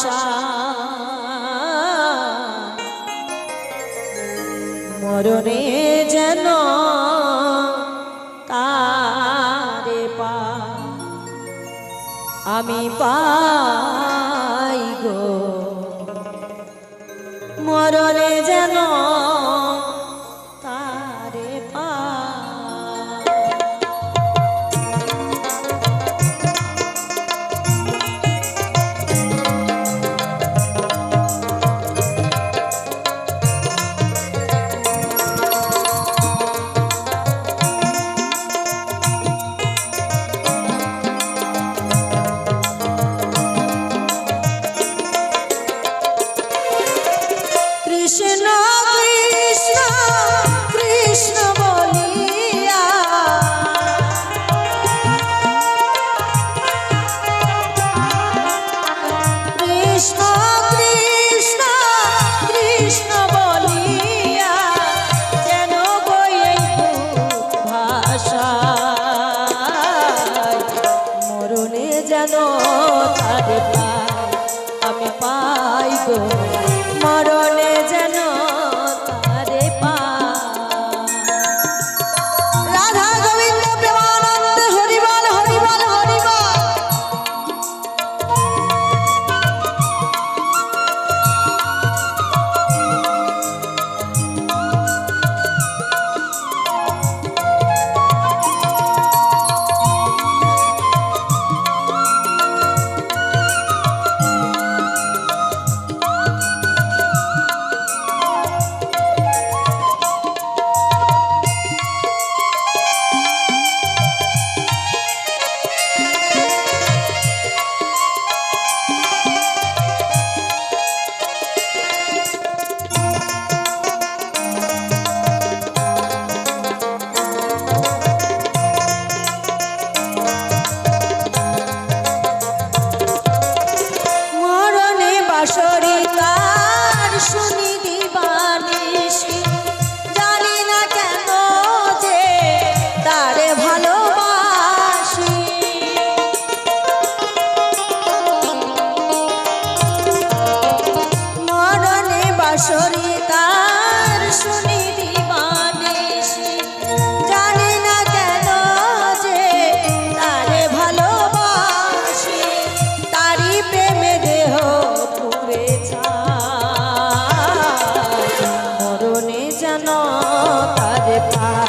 ভাষা। মরণে যেন তারে পা আমি পাই তার শুনি। Bye.